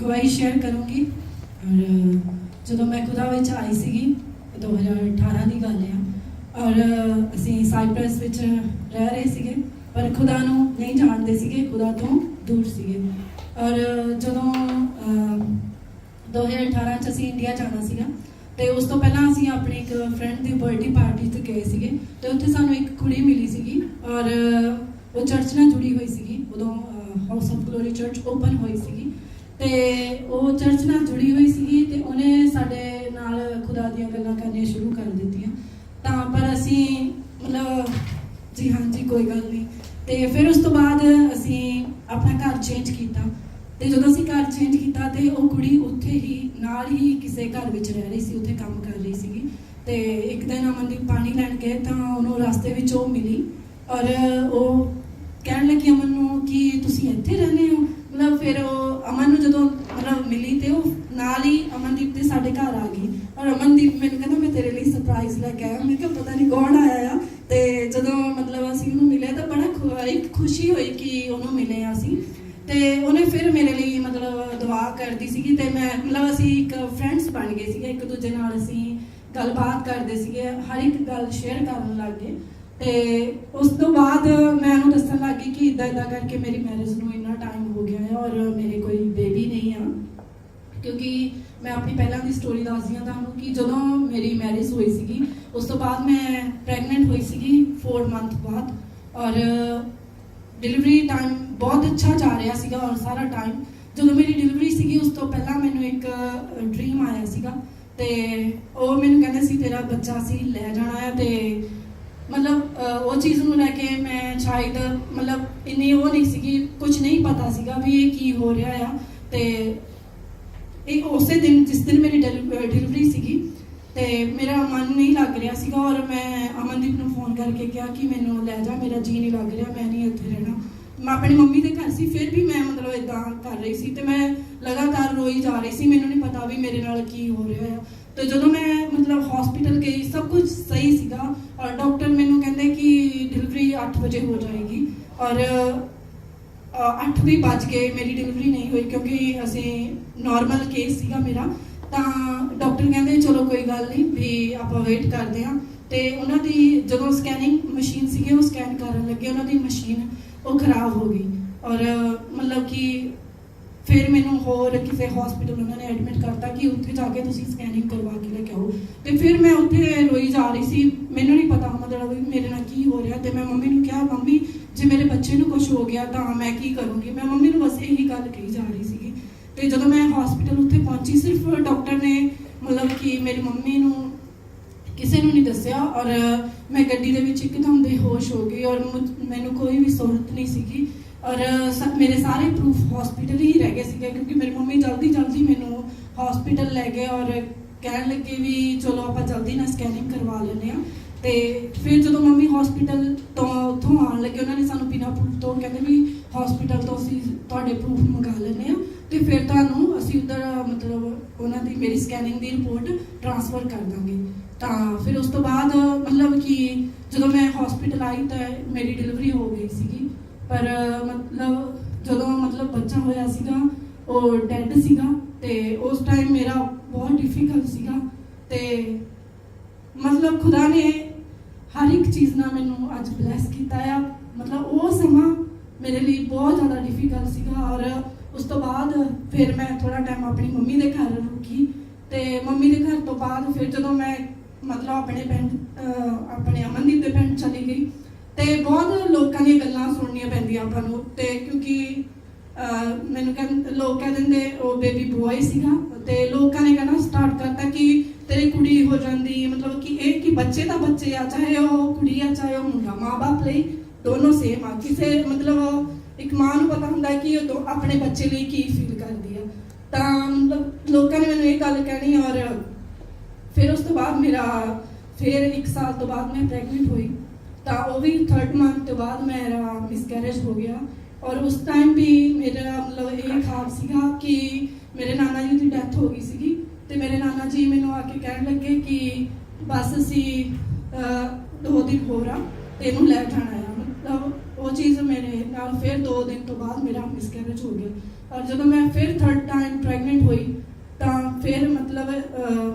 ਗਵਾਹੀ ਸ਼ੇਅਰ ਕਰੂੰਗੀ। ਔਰ ਜਦੋਂ ਮੈਂ ਖੁਦਾ ਵਿੱਚ ਆਈ ਸੀਗੀ 2018 ਦੀ ਗੱਲ ਹੈ ਔਰ ਅਸੀਂ ਸਾਈਪ੍ਰਸ ਵਿੱਚ ਰਹਿ ਰਹੇ ਸੀਗੇ ਪਰ ਖੁਦਾ ਨੂੰ ਨਹੀਂ ਜਾਣਦੇ ਸੀਗੇ ਖੁਦਾ ਤੋਂ ਦੂਰ ਸੀਗੇ। ਔਰ ਜਦੋਂ ਅਮ, 2018 ਚ ਅਸੀਂ ਇੰਡੀਆ ਜਾਣਾ ਸੀਗਾ ਤੇ ਉਸ ਤੋਂ ਪਹਿਲਾਂ ਅਸੀਂ ਆਪਣੀ ਇੱਕ ਫਰੈਂਡ ਦੀ ਬਰਥਡੇ ਪਾਰਟੀ ਤੇ ਗਏ ਸੀਗੇ ਤੇ ਉੱਥੇ ਸਾਨੂੰ ਇੱਕ ਕੁੜੀ ਮਿਲੀ ਸੀਗੀ। ਔਰ ਉਹ ਚਰਚ ਨਾਲ ਜੁੜੀ ਹੋਈ ਸੀਗੀ ਉਦੋਂ House of Glory Church open ਹੋਈ ਸੀਗੀ। ਤੇ ਉਹ ਚਰਚ ਨਾਲ ਜੁੜੀ ਹੋਈ ਸੀਗੀ ਤੇ ਉਹਨੇ ਸਾਡੇ ਨਾਲ ਖੁਦਾ ਦੀਆਂ ਗੱਲਾਂ ਕਰਨੀਆਂ ਸ਼ੁਰੂ ਕਰ ਦਿੱਤੀਆਂ। ਤਾਂ ਪਰ ਅਸੀਂ ਮਤਲਬ, ਜੀ ਹਾਂ ਜੀ, ਕੋਈ ਗੱਲ ਨਹੀਂ। ਤੇ ਫਿਰ ਉਸ ਤੋਂ ਬਾਅਦ ਅਸੀਂ ਆਪਣਾ ਘਰ ਚੇਂਜ ਕੀਤਾ। ਤੇ ਜਦੋਂ ਅਸੀਂ ਘਰ ਚੇਂਜ ਕੀਤਾ ਤੇ ਉਹ ਕੁੜੀ ਉੱਥੇ ਹੀ, ਨਾਲ ਹੀ ਕਿਸੇ ਘਰ ਵਿੱਚ ਰਹਿ ਰਹੀ ਸੀ, ਉੱਥੇ ਕੰਮ ਕਰ ਰਹੀ ਸੀਗੀ। ਤੇ ਇੱਕ ਦਿਨ ਅਮਨਦੀਪ ਪਾਣੀ ਲੈਣ ਗਏ ਤਾਂ ਉਹਨੂੰ ਰਸਤੇ ਵਿੱਚ ਉਹ ਮਿਲੀ ਔਰ ਉਹ ਕਹਿਣ ਲੱਗੀ ਅਮਨ ਨੂੰ ਕਿ ਤੁਸੀਂ ਇੱਥੇ ਰਹਿੰਦੇ ਹੋ? ਮਤਲਬ ਫਿਰ ਉਹ ਅਮਨ ਨੂੰ ਜਦੋਂ ਮਤਲਬ ਮਿਲੀ ਤੇ ਉਹ ਨਾਲ ਹੀ ਅਮਨਦੀਪ ਦੇ ਸਾਡੇ ਘਰ ਆ ਗਈ। ਔਰ ਅਮਨਦੀਪ ਮੈਨੂੰ ਕਹਿੰਦਾ, ਮੈਂ ਤੇਰੇ ਲਈ ਸਰਪ੍ਰਾਈਜ਼ ਲੈ ਕੇ ਆਇਆ ਮੈਂ ਕਿਹਾ, ਪਤਾ ਨਹੀਂ ਕੌਣ ਆਇਆ ਆ? ਤੇ ਜਦੋਂ ਮਤਲਬ ਅਸੀਂ ਉਹਨੂੰ ਮਿਲੇ ਤਾਂ ਬੜਾ ਖੁ- ਇੱਕ ਖੁਸ਼ੀ ਹੋਈ ਕਿ ਉਹਨੂੰ ਮਿਲੇ ਆ ਅਸੀਂ। ਤੇ ਉਹਨੇ ਫਿਰ ਮੇਰੇ ਲਈ ਮਤਲਬ ਦੁਆ ਕਰਦੀ ਸੀਗੀ ਤੇ ਮੈਂ ਮਤਲਬ ਅਸੀਂ ਇੱਕ ਫਰੈਂਡਸ ਬਣ ਗਏ ਸੀਗੇ। ਇੱਕ ਦੂਜੇ ਨਾਲ ਅਸੀਂ ਗੱਲਬਾਤ ਕਰਦੇ ਸੀਗੇ, ਹਰ ਇੱਕ ਗੱਲ ਸ਼ੇਅਰ ਕਰਨ ਲੱਗ। ਗਏ ਤੇ ਉਸ ਤੋਂ ਬਾਅਦ ਮੈਂ ਉਹਨੂੰ ਦੱਸਣ ਲੱਗੀ ਕਿ ਇਦਾਂ ਇਦਾਂ ਕਰਕੇ ਮੇਰੀ ਮੈਰਿਜ ਨੂੰ ਇੰਨਾ ਟਾਈਮ ਹੈ ਔਰ ਮੇਰੇ ਕੋਈ ਬੇਬੀ ਨਹੀਂ ਆ। ਕਿਉਂਕਿ ਮੈਂ ਆਪਣੀ ਪਹਿਲਾਂ ਦੀ ਸਟੋਰੀ ਦੱਸਦੀ ਹਾਂ ਤੁਹਾਨੂੰ ਕਿ ਜਦੋਂ ਮੇਰੀ ਮੈਰਿਜ ਹੋਈ ਸੀਗੀ, ਉਸ ਤੋਂ ਬਾਅਦ ਮੈਂ ਪ੍ਰੈਗਨੈਂਟ ਹੋਈ ਸੀਗੀ 4 ਮੰਥ ਬਾਅਦ ਔਰ ਡਿਲੀਵਰੀ ਟਾਈਮ ਬਹੁਤ ਅੱਛਾ ਜਾ ਰਿਹਾ ਸੀਗਾ ਔਰ ਸਾਰਾ ਟਾਈਮ ਜਦੋਂ ਮੇਰੀ ਡਿਲੀਵਰੀ ਸੀਗੀ, ਉਸ ਤੋਂ ਪਹਿਲਾਂ ਮੈਨੂੰ ਇੱਕ ਡ੍ਰੀਮ ਆਇਆ ਸੀਗਾ ਤੇ ਉਹ ਮੈਨੂੰ ਕਹਿੰਦੇ ਸੀ, ਤੇਰਾ ਬੱਚਾ ਸੀ, ਲੈ ਜਾਣਾ ਹੈ। ਤੇ ਮਤਲਬ ਉਹ ਚੀਜ਼ ਨੂੰ ਲੈ ਕੇ ਮੈਂ ਸ਼ਾਇਦ ਮਤਲਬ ਇੰਨੀ ਉਹ ਨਹੀਂ ਸੀਗੀ ਕੁਝ ਨਹੀਂ ਪਤਾ ਸੀਗਾ ਵੀ ਇਹ ਕੀ ਹੋ ਰਿਹਾ ਆ। ਤੇ ਇਹ ਉਸੇ ਦਿਨ, ਜਿਸ ਦਿਨ ਮੇਰੀ ਡਿਲੀਵਰੀ ਸੀਗੀ, ਤੇ ਮੇਰਾ ਮਨ ਨਹੀਂ ਲੱਗ ਰਿਹਾ ਸੀਗਾ ਔਰ ਮੈਂ ਅਮਨਦੀਪ ਨੂੰ ਫੋਨ ਕਰਕੇ ਕਿਹਾ ਕਿ ਮੈਨੂੰ ਲੈ ਜਾ, ਮੇਰਾ ਜੀ ਨਹੀਂ ਲੱਗ ਰਿਹਾ, ਮੈਂ ਨਹੀਂ ਇੱਥੇ ਰਹਿਣਾ। ਮੈਂ ਆਪਣੀ ਮੰਮੀ ਦੇ ਘਰ ਸੀ, ਫਿਰ ਵੀ ਮੈਂ ਮਤਲਬ ਇਦਾਂ ਕਰ ਰਹੀ ਸੀ ਤੇ ਮੈਂ ਲਗਾਤਾਰ ਰੋਈ ਜਾ ਰਹੀ ਸੀ, ਮੈਨੂੰ ਨਹੀਂ ਪਤਾ ਵੀ ਮੇਰੇ ਨਾਲ ਕੀ ਹੋ ਰਿਹਾ ਆ। ਤੇ ਜਦੋਂ ਮੈਂ ਮਤਲਬ ਹਸਪੀਟਲ ਗਈ, ਸਭ ਕੁਝ ਸਹੀ ਸੀਗਾ ਔਰ ਡਾਕਟਰ ਮੈਨੂੰ ਕਹਿੰਦੇ ਕਿ ਡਿਲੀਵਰੀ 8 ਵਜੇ ਹੋ ਜਾਏਗੀ ਔਰ ਅ, ਅੱਠ ਵੀ ਵੱਜ ਗਏ ਮੇਰੀ ਡਿਲੀਵਰੀ ਨਹੀਂ ਹੋਈ ਕਿਉਂਕਿ ਅਸੀਂ ਨਾਰਮਲ ਕੇਸ ਸੀਗਾ ਮੇਰਾ। ਤਾਂ ਡਾਕਟਰ ਕਹਿੰਦੇ ਚਲੋ ਕੋਈ ਗੱਲ ਨਹੀਂ ਵੀ ਆਪਾਂ ਵੇਟ ਕਰਦੇ ਹਾਂ। ਤੇ ਉਹਨਾਂ ਦੀ ਜਦੋਂ ਸਕੈਨਿੰਗ ਮਸ਼ੀਨ ਸੀਗੀ ਉਹ ਸਕੈਨ ਕਰਨ ਲੱਗੇ ਉਹਨਾਂ ਦੀ ਮਸ਼ੀਨ ਉਹ ਖਰਾਬ ਹੋ ਗਈ। ਔਰ ਮਤਲਬ ਕਿ ਫਿਰ ਮੈਨੂੰ ਹੋਰ ਕਿਸੇ ਹਸਪੀਟਲ ਉਹਨਾਂ ਨੇ ਐਡਮਿਟ ਕਰਤਾ ਕਿ ਉੱਥੇ ਜਾ ਕੇ ਤੁਸੀਂ ਸਕੈਨਿੰਗ ਕਰਵਾ ਕੇ ਲੈ ਕੇ ਆਓ ਤੇ ਫਿਰ ਮੈਂ ਉੱਥੇ ਰੋਈ ਜਾ ਰਹੀ ਸੀ ਮੈਨੂੰ ਨਹੀਂ ਪਤਾ ਮਤਲਬ ਵੀ ਮੇਰੇ ਨਾਲ ਕੀ ਹੋ ਰਿਹਾ। ਤੇ ਮੈਂ ਮੰਮੀ ਨੂੰ ਮੇਰੇ ਬੱਚੇ ਨੂੰ ਕੁਝ ਹੋ ਗਿਆ ਤਾਂ ਮੈਂ ਕੀ ਕਰੂੰਗੀ? ਮੈਂ ਮੰਮੀ ਨੂੰ ਬਸ ਇਹੀ ਗੱਲ ਕਹੀ ਜਾ ਰਹੀ ਸੀਗੀ। ਤੇ ਜਦੋਂ ਮੈਂ ਹਸਪੀਟਲ ਉੱਥੇ ਪਹੁੰਚੀ, ਸਿਰਫ ਡਾਕਟਰ ਨੇ ਮਤਲਬ ਕਿ ਮੇਰੀ ਮੰਮੀ ਨੂੰ ਕਿਸੇ ਨੂੰ ਨਹੀਂ ਦੱਸਿਆ ਔਰ ਮੈਂ ਗੱਡੀ ਦੇ ਵਿੱਚ ਇੱਕਦਮ ਬੇਹੋਸ਼ ਹੋ ਗਈ ਔਰ ਮੈਨੂੰ ਕੋਈ ਵੀ ਸਹੂਲਤ ਨਹੀਂ ਸੀਗੀ। ਔਰ ਸ- ਮੇਰੇ ਸਾਰੇ ਪ੍ਰੂਫ ਹਸਪੀਟਲ ਹੀ ਰਹਿ ਗਏ ਸੀਗੇ ਕਿਉਂਕਿ ਮੇਰੀ ਮੰਮੀ ਜਲਦੀ ਜਲਦੀ ਮੈਨੂੰ ਹਸਪੀਟਲ ਲੈ ਗਏ ਔਰ ਕਹਿਣ ਲੱਗੇ ਵੀ ਚਲੋ ਆਪਾਂ ਜਲਦੀ ਨਾਲ ਸਕੈਨਿੰਗ ਕਰਵਾ ਲੈਂਦੇ ਆ ਤੇ ਫਿਰ ਜਦੋਂ ਮੰਮੀ ਹਸਪੀਟਲ ਤੋਂ ਉੱਥੋਂ ਆਉਣ ਲੱਗੇ, ਉਹਨਾਂ ਨੇ ਸਾਨੂੰ ਬਿਨਾਂ ਪ੍ਰੂਫ ਤੋਂ ਕਹਿੰਦੇ ਵੀ ਹਸਪੀਟਲ ਤੋਂ ਅਸੀਂ ਤੁਹਾਡੇ ਪ੍ਰੂਫ ਮੰਗਾ ਲੈਂਦੇ ਆ ਤੇ ਫਿਰ ਤੁਹਾਨੂੰ ਅਸੀਂ ਉਧਰ, ਮਤਲਬ ਉਹਨਾਂ ਦੀ ਮੇਰੀ ਸਕੈਨਿੰਗ ਦੀ ਰਿਪੋਰਟ ਟ੍ਰਾਂਸਫਰ ਕਰ ਦਾਂਗੇ। ਤਾਂ ਫਿਰ ਉਸ ਤੋਂ ਬਾਅਦ ਮਤਲਬ ਕਿ ਜਦੋਂ ਮੈਂ ਹਸਪੀਟਲ ਆਈ ਤਾਂ ਮੇਰੀ ਡਿਲੀਵਰੀ ਹੋ ਗਈ ਸੀਗੀ। ਪਰ ਮਤਲਬ ਜਦੋਂ ਮਤਲਬ ਬੱਚਾ ਹੋਇਆ ਸੀਗਾ, ਉਹ ਡੈੱਡ ਸੀਗਾ ਤੇ ਉਸ ਟਾਈਮ ਮੇਰਾ ਬਹੁਤ ਡਿਫਿਕਲਟ ਸੀਗਾ ਤੇ ਮਤਲਬ ਖੁਦਾ ਨੇ ਹਰ ਇੱਕ ਚੀਜ਼ ਨਾਲ ਮੈਨੂੰ ਅੱਜ ਬਲੈਸ ਕੀਤਾ ਆ। ਮਤਲਬ ਉਹ ਸਮਾਂ ਮੇਰੇ ਲਈ ਬਹੁਤ ਜ਼ਿਆਦਾ ਡਿਫਿਕਲਟ ਸੀਗਾ ਔਰ ਉਸ ਤੋਂ ਬਾਅਦ ਫਿਰ ਮੈਂ ਥੋੜਾ ਟਾਈਮ ਆਪਣੀ ਮੰਮੀ ਦੇ ਘਰ ਰੁਕੀ ਤੇ ਮੰਮੀ ਦੇ ਘਰ ਤੋਂ ਬਾਅਦ ਫਿਰ ਜਦੋਂ ਮੈਂ ਮਤਲਬ ਆਪਣੇ ਪਿੰਡ ਆਪਣੇ ਅਮਨਦੀਪ ਦੇ ਪਿੰਡ ਚਲੀ ਗਈ ਤੇ ਬਹੁਤ ਲੋਕਾਂ ਦੀਆਂ ਗੱਲਾਂ ਸੁਣਨੀਆਂ ਪੈਂਦੀਆਂ ਆਪਾਂ ਨੂੰ ਤੇ ਕਿਉਂਕਿ ਮੈਨੂੰ ਕਹਿੰਦੇ ਲੋਕ ਕਹਿ ਦਿੰਦੇ ਉਹ ਬੇਬੀ ਬੁਆਏ ਸੀਗਾ ਤੇ ਲੋਕਾਂ ਨੇ ਕਹਿਣਾ ਸਟਾਰਟ ਕਰਤਾ ਕਿ ਤੇਰੀ ਕੁੜੀ ਹੋ ਜਾਂਦੀ, ਮਤਲਬ ਕਿ ਇਹ ਕਿ ਬੱਚੇ ਦਾ ਬੱਚੇ ਆ, ਚਾਹੇ ਉਹ ਕੁੜੀ ਆ, ਚਾਹੇ ਉਹ ਮੁੰਡਾ, ਮਾਂ-ਬਾਪ ਲਈ ਦੋਨੋਂ ਸੇਮ ਆ। ਕਿਸੇ ਮਤਲਬ ਇੱਕ ਮਾਂ ਨੂੰ ਪਤਾ ਹੁੰਦਾ ਕਿ ਉਹ ਦੋ- ਆਪਣੇ ਬੱਚੇ ਲਈ ਕੀ ਫੀਲ ਕਰਦੀ ਆ। ਤਾਂ ਮਤਲਬ ਲੋਕਾਂ ਨੇ ਮੈਨੂੰ ਇਹ ਗੱਲ ਕਹਿਣੀ ਔਰ ਫਿਰ ਉਸ ਤੋਂ ਬਾਅਦ ਮੇਰਾ, ਫਿਰ 1 ਸਾਲ ਤੋਂ ਬਾਅਦ ਮੈਂ ਪ੍ਰੈਗਨੈਂਟ ਹੋਈ। ਤਾਂ ਉਹ ਵੀ 3rd ਮੰਥ ਤੋਂ ਬਾਅਦ ਮੇਰਾ ਮਿਸਕੈਰੇਜ ਹੋ ਗਿਆ। ਔਰ ਉਸ ਟਾਈਮ ਵੀ ਮੇਰਾ ਮਤਲਬ ਇਹ ਖਾਬ ਸੀਗਾ ਕਿ ਮੇਰੇ ਨਾਨਾ ਜੀ ਦੀ ਡੈਥ ਹੋ ਗਈ ਸੀਗੀ। ਮੇਰੇ ਨਾਨਾ ਜੀ ਮੈਨੂੰ ਆ ਕੇ ਕਹਿਣ ਲੱਗੇ ਕਿ ਬਸ ਅਸੀਂ ਦੋ ਦਿਨ ਹੋਰ ਆ ਤੈਨੂੰ ਲੈ ਜਾਣਾ ਆ। ਮਤਲਬ ਉਹ ਚੀਜ਼ ਮੇਰੇ ਨਾਲ ਫਿਰ ਦੋ ਦਿਨ ਤੋਂ ਬਾਅਦ ਮੇਰਾ ਮਿਸਕੈਰੇਜ ਹੋ ਗਿਆ। ਔਰ ਜਦੋਂ ਮੈਂ ਫਿਰ ਥਰਡ ਟਾਈਮ ਪ੍ਰੈਗਨੈਂਟ ਹੋਈ, ਤਾਂ ਫਿਰ ਮਤਲਬ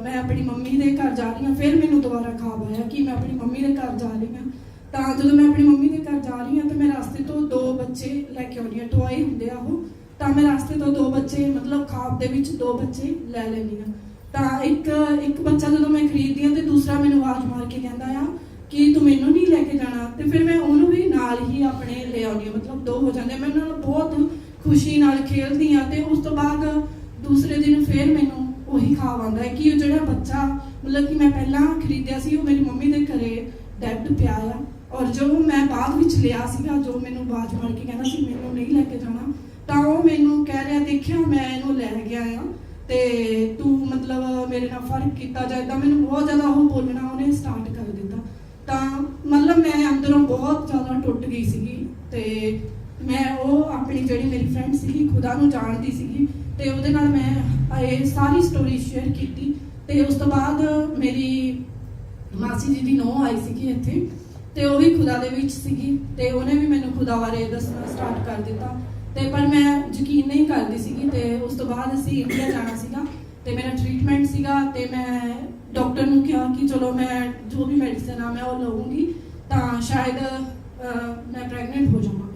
ਮੈਂ ਆਪਣੀ ਮੰਮੀ ਦੇ ਘਰ ਜਾ ਰਹੀ ਹਾਂ। ਫਿਰ ਮੈਨੂੰ ਦੁਬਾਰਾ ਖਾਬ ਆਇਆ ਕਿ ਮੈਂ ਆਪਣੀ ਮੰਮੀ ਦੇ ਘਰ ਜਾ ਰਹੀ ਹਾਂ। ਤਾਂ ਜਦੋਂ ਮੈਂ ਆਪਣੀ ਮੰਮੀ ਦੇ ਘਰ ਜਾ ਰਹੀ ਹਾਂ, ਤਾਂ ਮੈਂ ਰਸਤੇ ਤੋਂ ਦੋ ਬੱਚੇ ਲੈ ਕੇ ਆਉਂਦੀ ਹਾਂ। ਟੋਏ ਹੁੰਦੇ ਆ ਉਹ। ਤਾਂ ਮੈਂ ਰਸਤੇ ਤੋਂ ਦੋ ਬੱਚੇ, ਮਤਲਬ ਖਾਬ ਦੇ ਵਿੱਚ ਦੋ ਬੱਚੇ ਲੈ ਲੈਂਦੀ ਹਾਂ। ਤਾਂ ਇੱਕ ਇੱਕ ਬੱਚਾ ਜਦੋਂ ਮੈਂ ਖਰੀਦਦੀ ਹਾਂ ਤੇ ਦੂਸਰਾ ਮੈਨੂੰ ਆਵਾਜ਼ ਮਾਰ ਕੇ ਕਹਿੰਦਾ ਆ ਕਿ ਤੂੰ ਮੈਨੂੰ ਨਹੀਂ ਲੈ ਕੇ ਜਾਣਾ। ਤੇ ਫਿਰ ਮੈਂ ਉਹਨੂੰ ਵੀ ਨਾਲ ਹੀ ਆਪਣੇ ਲੈ ਆਉਂਦੀ ਹਾਂ। ਮਤਲਬ ਦੋ ਹੋ ਜਾਂਦੇ ਮੈਂ ਉਹਨਾਂ ਨਾਲ ਬਹੁਤ ਖੁਸ਼ੀ ਨਾਲ ਖੇਡਦੀ ਆ ਤੇ ਉਸ ਤੋਂ ਬਾਅਦ ਦੂਸਰੇ ਦਿਨ ਫਿਰ ਮੈਨੂੰ ਉਹੀ ਖਾਬ ਆਉਂਦਾ ਹੈ ਕਿ ਉਹ ਜਿਹੜਾ ਬੱਚਾ, ਮਤਲਬ ਕਿ ਮੈਂ ਪਹਿਲਾਂ ਖਰੀਦਿਆ ਸੀ, ਉਹ ਮੇਰੀ ਮੰਮੀ ਦੇ ਘਰੇ ਡੈਡ ਪਿਆ ਆ। ਔਰ ਜੋ ਮੈਂ ਬਾਅਦ ਵਿੱਚ ਲਿਆ ਸੀਗਾ, ਜੋ ਮੈਨੂੰ ਆਵਾਜ਼ ਮਾਰ ਕੇ ਕਹਿੰਦਾ ਸੀ, ਮੈਨੂੰ ਨਹੀਂ ਲੈ ਕੇ ਜਾਣਾ। ਤਾਂ ਉਹ ਮੈਨੂੰ ਕਹਿ ਰਿਹਾ, ਦੇਖਿਆ, ਮੈਂ ਇਹਨੂੰ ਲੈ ਗਿਆ ਆ। ਤੇ ਤੂੰ ਮਤਲਬ ਮੇਰੇ ਨਾਲ ਫ਼ਰਕ ਕੀਤਾ ਜਾਂ ਏਦਾਂ ਮੈਨੂੰ ਬਹੁਤ ਜ਼ਿਆਦਾ ਉਹ ਬੋਲਣਾ ਉਹਨੇ ਸਟਾਰਟ ਕਰ ਦਿੱਤਾ। ਤਾਂ ਮਤਲਬ ਮੈਂ ਅੰਦਰੋਂ ਬਹੁਤ ਜ਼ਿਆਦਾ ਟੁੱਟ ਗਈ ਸੀਗੀ ਤੇ ਮੈਂ ਉਹ ਆਪਣੀ ਜਿਹੜੀ ਮੇਰੀ ਫਰੈਂਡ ਸੀਗੀ, ਖੁਦਾ ਨੂੰ ਜਾਣਦੀ ਸੀਗੀ ਤੇ ਉਹਦੇ ਨਾਲ ਮੈਂ ਇਹ ਸਾਰੀ ਸਟੋਰੀ ਸ਼ੇਅਰ ਕੀਤੀ ਤੇ ਉਸ ਤੋਂ ਬਾਅਦ ਮੇਰੀ ਮਾਸੀ ਜੀ ਦੀ ਨੋਹ ਆਈ ਸੀਗੀ ਇੱਥੇ ਤੇ ਉਹ ਵੀ ਖੁਦਾ ਦੇ ਵਿੱਚ ਸੀਗੀ ਤੇ ਉਹਨੇ ਵੀ ਮੈਨੂੰ ਖੁਦਾ ਬਾਰੇ ਦੱਸਣਾ ਸਟਾਰਟ ਕਰ ਦਿੱਤਾ। ਤੇ ਪਰ ਮੈਂ ਯਕੀਨ ਨਹੀਂ ਕਰਦੀ ਸੀਗੀ ਤੇ ਉਸ ਤੋਂ ਬਾਅਦ ਅਸੀਂ ਇੰਡੀਆ ਜਾਣਾ ਸੀਗਾ ਤੇ ਮੇਰਾ ਟ੍ਰੀਟਮੈਂਟ ਸੀਗਾ ਤੇ ਮੈਂ ਡਾਕਟਰ ਨੂੰ ਕਿਹਾ ਕਿ ਚਲੋ ਮੈਂ ਜੋ ਵੀ ਮੈਡੀਸਨ ਆ ਮੈਂ ਉਹ ਲਵਾਂਗੀ ਤਾਂ ਸ਼ਾਇਦ ਮੈਂ ਪ੍ਰੈਗਨੈਂਟ ਹੋ ਜਾਵਾਂ।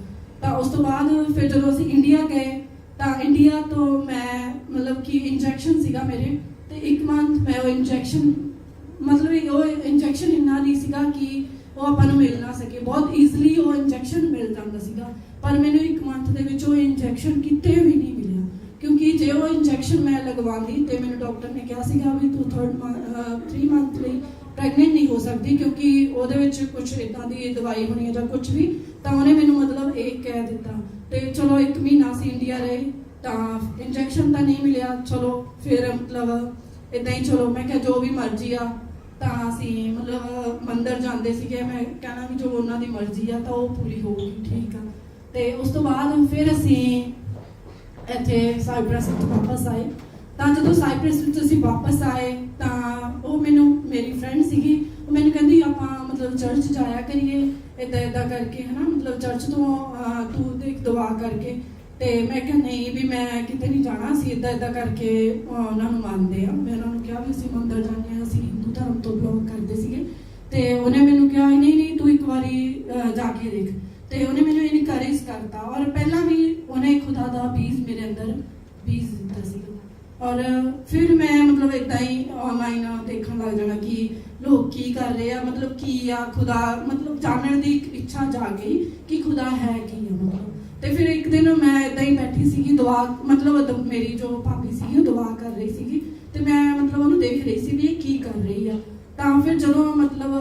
ਤਾਂ ਉਸ ਤੋਂ ਬਾਅਦ ਫਿਰ ਜਦੋਂ ਅਸੀਂ ਇੰਡੀਆ ਗਏ, ਤਾਂ ਇੰਡੀਆ ਤੋਂ ਮੈਂ ਮਤਲਬ ਕਿ ਇੰਜੈਕਸ਼ਨ ਸੀਗਾ ਮੇਰੇ ਤੇ ਇੱਕ ਮੰਥ ਮੈਂ ਉਹ ਇੰਜੈਕਸ਼ਨ ਮਤਲਬ ਉਹ ਇੰਜੈਕਸ਼ਨ ਇੰਨਾ ਨਹੀਂ ਸੀਗਾ ਕਿ ਉਹ ਆਪਾਂ ਨੂੰ ਮਿਲ ਨਾ ਸਕੇ। ਬਹੁਤ ਈਜ਼ੀਲੀ ਜਾਂਦਾ ਸੀਗਾ। ਪਰ ਮੈਨੂੰ ਇੱਕ ਮੰਥ ਦੇ ਵਿੱਚ ਉਹ ਇੰਜੈਕਸ਼ਨ ਕਿਤੇ ਵੀ ਨਹੀਂ ਮਿਲਿਆ। ਕਿਉਂਕਿ ਜੇ ਉਹ ਇੰਜੈਕਸ਼ਨ ਮੈਂ ਲਗਵਾਉਂਦੀ ਤੇ ਮੈਨੂੰ ਡਾਕਟਰ ਨੇ ਕਿਹਾ ਸੀਗਾ ਵੀ ਤੂੰ 3rd 3 ਮੰਥ ਲਈ ਪ੍ਰੈਗਨੈਂਟ ਨਹੀਂ ਹੋ ਸਕਦੀ ਕਿਉਂਕਿ ਉਹਦੇ ਵਿੱਚ ਕੁਝ ਇਦਾਂ ਦੀ ਦਵਾਈ ਹੋਣੀ ਹੈ ਜਾਂ ਕੁਝ ਵੀ, ਤਾਂ ਉਹਨੇ ਮੈਨੂੰ ਮਤਲਬ ਇਹ ਕਹਿ ਦਿੱਤਾ। ਤੇ ਚਲੋ ਇੱਕ ਮਹੀਨਾ ਸੀ ਇੰਡੀਆ ਰਹੇ, ਤਾਂ ਇੰਜੈਕਸ਼ਨ ਤਾਂ ਨਹੀਂ ਮਿਲਿਆ। ਚਲੋ, ਫਿਰ ਮਤਲਬ ਇਦਾਂ ਹੀ ਚਲੋ, ਮੈਂ ਕਿਹਾ ਜੋ ਵੀ ਮਰਜ਼ੀ ਆ ਤਾਂ ਅਸੀਂ ਮਤਲਬ ਮੰਦਿਰ ਜਾਂਦੇ ਸੀਗੇ। ਮੈਂ ਕਹਿਣਾ ਵੀ ਜੋ ਉਹਨਾਂ ਦੀ ਮਰਜ਼ੀ ਆ ਤਾਂ ਉਹ ਪੂਰੀ ਹੋਊਗੀ, ਠੀਕ ਆ। ਤੇ ਉਸ ਤੋਂ ਬਾਅਦ ਫਿਰ ਅਸੀਂ ਇੱਥੇ ਸਾਈਪ੍ਰਸ ਵਿੱਚ ਵਾਪਸ ਆਏ। ਤਾਂ ਜਦੋਂ ਸਾਈਪ੍ਰਸ ਵਿੱਚ ਅਸੀਂ ਵਾਪਸ ਆਏ ਤਾਂ ਉਹ ਮੈਨੂੰ, ਮੇਰੀ ਫਰੈਂਡ ਸੀਗੀ, ਉਹ ਮੈਨੂੰ ਕਹਿੰਦੀ, ਆਪਾਂ ਮਤਲਬ ਚਰਚ ਜਾਇਆ ਕਰੀਏ ਇਦਾਂ ਇਦਾਂ ਕਰਕੇ ਹਨਾ, ਮਤਲਬ ਚਰਚ ਤੋਂ ਤੂੰ ਦੇਖ ਦੁਆ ਕਰਕੇ। ਤੇ ਮੈਂ ਕਿਹਾ, ਨਹੀਂ ਵੀ ਮੈਂ ਕਿਤੇ ਨਹੀਂ ਜਾਣਾ ਸੀ ਇਦਾਂ ਇਦਾਂ ਕਰਕੇ ਉਹਨਾਂ ਨੂੰ ਮੰਨਦੇ ਆ। ਮੈਂ ਉਹਨਾਂ ਨੂੰ ਕਿਹਾ ਵੀ ਅਸੀਂ ਮੰਦਰ ਜਾਂਦੇ ਆ। ਧਰਮ ਤੋਂ ਬਿਲੋਂਗ ਕਰਦੇ ਸੀਗੇ। ਤੇ ਉਹਨੇ ਮੈਨੂੰ ਕਿਹਾ, ਨਹੀਂ ਨਹੀਂ, ਤੂੰ ਇੱਕ ਵਾਰੀ ਜਾ ਕੇ ਦੇਖ। ਤੇ ਉਹਨੇ ਮੈਨੂੰ ਇਨਕਰੇਜ ਕਰਤਾ। ਔਰ ਪਹਿਲਾਂ ਵੀ ਉਹਨੇ ਖੁਦਾ ਦਾ ਬੀਜ ਮੇਰੇ ਅੰਦਰ ਬੀਜ ਦਿੱਤਾ ਸੀ ਔਰ ਫਿਰ ਮੈਂ ਮਤਲਬ ਇਦਾਂ ਹੀ ਆਨਲਾਈਨ ਦੇਖਣ ਲੱਗ ਜਾਣਾ ਕਿ ਲੋਕ ਕੀ ਕਰ ਰਹੇ ਆ, ਮਤਲਬ ਕੀ ਆ ਖੁਦਾ? ਮਤਲਬ ਜਾਣਨ ਦੀ ਇੱਕ ਇੱਛਾ ਜਾਗ ਗਈ ਕਿ ਖੁਦਾ ਹੈ ਕੀ ਆ, ਮਤਲਬ। ਤੇ ਫਿਰ ਇੱਕ ਦਿਨ ਮੈਂ ਇਦਾਂ ਹੀ ਬੈਠੀ ਸੀਗੀ, ਦੁਆ, ਮਤਲਬ ਮੇਰੀ ਜੋ ਭਾਬੀ ਸੀਗੀ, ਉਹ ਦੁਆ ਕਰ ਰਹੀ ਸੀਗੀ। ਤੇ ਮੈਂ ਮਤਲਬ ਉਹਨੂੰ ਦੇਖ ਰਹੀ ਸੀ ਵੀ ਇਹ ਕੀ ਕਰ ਰਹੀ ਆ। ਤਾਂ ਫਿਰ ਜਦੋਂ ਮਤਲਬ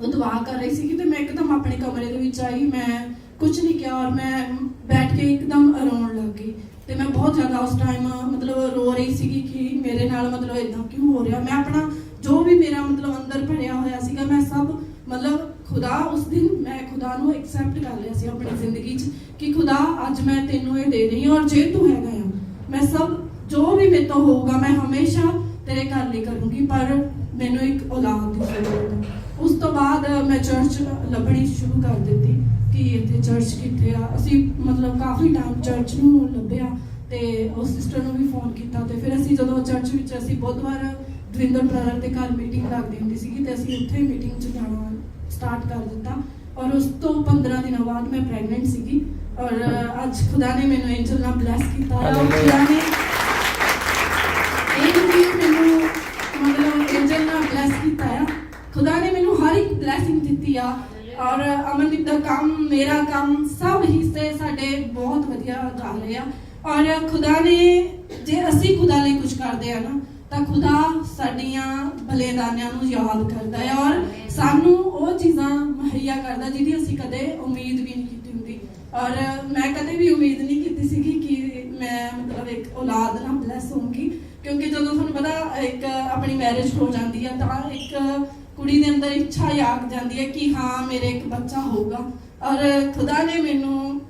ਉਹ ਦੁਆ ਕਰ ਰਹੀ ਸੀ ਤੇ ਮੈਂ ਇੱਕਦਮ ਆਪਣੇ ਕਮਰੇ ਦੇ ਵਿੱਚ ਆਈ, ਮੈਂ ਕੁਝ ਨਹੀਂ ਕਿਹਾ ਔਰ ਮੈਂ ਬੈਠ ਕੇ ਇੱਕਦਮ ਰੋਣ ਲੱਗ ਗਈ। ਤੇ ਮੈਂ ਬਹੁਤ ਜ਼ਿਆਦਾ ਉਸ ਟਾਈਮ ਮਤਲਬ ਰੋ ਰਹੀ ਸੀਗੀ ਕਿ ਮੇਰੇ ਨਾਲ ਮਤਲਬ ਇਦਾਂ ਕਿਉਂ ਹੋ ਰਿਹਾ? ਮੈਂ ਆਪਣਾ ਜੋ ਵੀ ਮੇਰਾ ਮਤਲਬ ਅੰਦਰ ਭਰਿਆ ਹੋਇਆ ਸੀਗਾ, ਮੈਂ ਸਭ ਮਤਲਬ ਖੁਦਾ ਉਸ ਦਿਨ ਮੈਂ ਖੁਦਾ ਨੂੰ ਐਕਸੈਪਟ ਕਰ ਲਿਆ ਸੀ ਆਪਣੀ ਜ਼ਿੰਦਗੀ 'ਚ ਕਿ ਖੁਦਾ, ਅੱਜ ਮੈਂ ਤੈਨੂੰ ਇਹ ਦੇ ਰਹੀ ਹਾਂ ਔਰ ਜੇ ਤੂੰ ਹੈਗਾ ਆ, ਮੈਂ ਸਭ ਜੋ ਵੀ ਮੇਰੇ ਤੋਂ ਹੋਊਗਾ ਮੈਂ ਹਮੇਸ਼ਾ ਤੇਰੇ ਘਰ ਲਈ ਕਰੂੰਗੀ ਪਰ ਮੈਨੂੰ ਇੱਕ ਔਲਾਦ ਦੀ ਜ਼ਰੂਰਤ ਹੈ। ਉਸ ਤੋਂ ਬਾਅਦ ਮੈਂ ਚਰਚ ਲੱਭਣੀ ਸ਼ੁਰੂ ਕਰ ਦਿੱਤੀ ਕਿ ਇੱਥੇ ਚਰਚ ਕਿੱਥੇ ਆ। ਅਸੀਂ ਮਤਲਬ ਕਾਫੀ ਟਾਈਮ ਚਰਚ ਨੂੰ ਲੱਭਿਆ ਤੇ ਉਸ ਸਿਸਟਰ ਨੂੰ ਵੀ ਫੋਨ ਕੀਤਾ ਤੇ ਫਿਰ ਅਸੀਂ ਜਦੋਂ ਚਰਚ ਵਿੱਚ ਅਸੀਂ ਬੁੱਧਵਾਰ ਦਵਿੰਦਰ ਬ੍ਰਦਰ ਦੇ ਘਰ ਮੀਟਿੰਗ ਲੱਗਦੀ ਹੁੰਦੀ ਸੀਗੀ ਤੇ ਅਸੀਂ ਉੱਥੇ ਮੀਟਿੰਗ 'ਚ ਜਾਣਾ ਸਟਾਰਟ ਕਰ ਦਿੱਤਾ ਔਰ ਉਸ ਤੋਂ 15 ਦਿਨਾਂ ਬਾਅਦ ਮੈਂ ਪ੍ਰੈਗਨੈਂਟ ਸੀਗੀ ਔਰ ਅੱਜ ਖੁਦਾ ਨੇ ਮੈਨੂੰ ਐਂਜਲ ਨਾਲ ਬਲੈਸ ਕੀਤਾ। ਔਰ ਖੁਦਾ ਨੇ ਇਹ ਵੀ ਮੈਨੂੰ ਮਤਲਬ ਐਂਜਲ ਨਾਲ ਬਲੈਸ ਕੀਤਾ ਆ ਖੁਦਾ ਨੇ ਮੈਨੂੰ ਹਰ ਇੱਕ ਬਲੇਸਿੰਗ ਦਿੱਤੀ ਆ। ਔਰ ਅਮਨਦੀਪ ਦਾ ਕੰਮ, ਮੇਰਾ ਕੰਮ, ਸਭ ਹਿੱਸੇ ਸਾਡੇ ਬਹੁਤ ਵਧੀਆ ਜਾ ਰਹੇ ਆ। ਔਰ ਖੁਦਾ ਨੇ, ਜੇ ਅਸੀਂ ਖੁਦਾ ਲਈ ਕੁਝ ਕਰਦੇ ਆ ਨਾ, ਤਾਂ ਖੁਦਾ ਸਾਡੀਆਂ ਬਲੇਦਾਨਿਆਂ ਨੂੰ ਯਾਦ ਕਰਦਾ ਹੈ। ਔਰ ਸਾਨੂੰ ਉਹ ਚੀਜ਼ਾਂ ਮੁਹੱਈਆ ਕਰਦਾ, ਜਿਹਦੀ ਅਸੀਂ ਕਦੇ ਉਮੀਦ ਵੀ ਨਹੀਂ ਕੀਤੀ ਹੁੰਦੀ। ਔਰ ਮੈਂ ਕਦੇ ਵੀ ਉਮੀਦ ਨਹੀਂ ਕੀਤੀ ਸੀਗੀ ਕਿ ਮੈਂ ਮਤਲਬ ਇੱਕ ਔਲਾਦ ਨਾਲ ਬਲੈਸ ਹੋਊਂਗੀ। ਕਿਉਂਕਿ ਜਦੋਂ ਤੁਹਾਨੂੰ ਪਤਾ, ਇੱਕ ਆਪਣੀ ਮੈਰਿਜ ਹੋ ਜਾਂਦੀ ਹੈ ਤਾਂ ਇੱਕ ਕੁੜੀ ਦੇ ਅੰਦਰ ਇੱਛਾ ਜਾਗ ਜਾਂਦੀ ਹੈ ਕਿ ਹਾਂ, ਮੇਰੇ ਇੱਕ ਬੱਚਾ ਹੋਊਗਾ। ਔਰ ਖੁਦਾ ਨੇ ਮੈਨੂੰ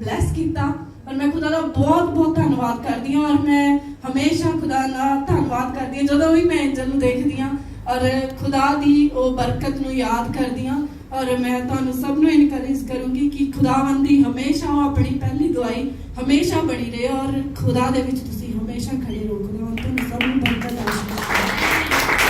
ਬਲੈਸ ਕੀਤਾ। ਔਰ ਮੈਂ ਖੁਦਾ ਦਾ ਬਹੁਤ ਬਹੁਤ ਧੰਨਵਾਦ ਕਰਦੀ ਹਾਂ। ਔਰ ਮੈਂ ਹਮੇਸ਼ਾ ਖੁਦਾ ਦਾ ਧੰਨਵਾਦ ਕਰਦੀ ਹਾਂ, ਜਦੋਂ ਵੀ ਮੈਂ ਐਂਜਲ ਨੂੰ ਦੇਖਦੀ ਹਾਂ। ਔਰ ਖੁਦਾ ਦੀ ਉਹ ਬਰਕਤ ਨੂੰ ਯਾਦ ਕਰਦੀ ਹਾਂ। ਔਰ ਮੈਂ ਤੁਹਾਨੂੰ ਸਭ ਨੂੰ ਇਨਕਰੇਜ ਕਰੂੰਗੀ ਕਿ ਖੁਦਾਵੰਦ ਦੀ ਹਮੇਸ਼ਾ ਉਹ ਆਪਣੀ ਪਹਿਲੀ ਦੁਆਈ ਹਮੇਸ਼ਾ ਬਣੀ ਰਹੇ। ਔਰ ਖੁਦਾ ਦੇ ਵਿੱਚ ਤੁਸੀਂ ਹਮੇਸ਼ਾ ਖੜੇ ਰਹੋ।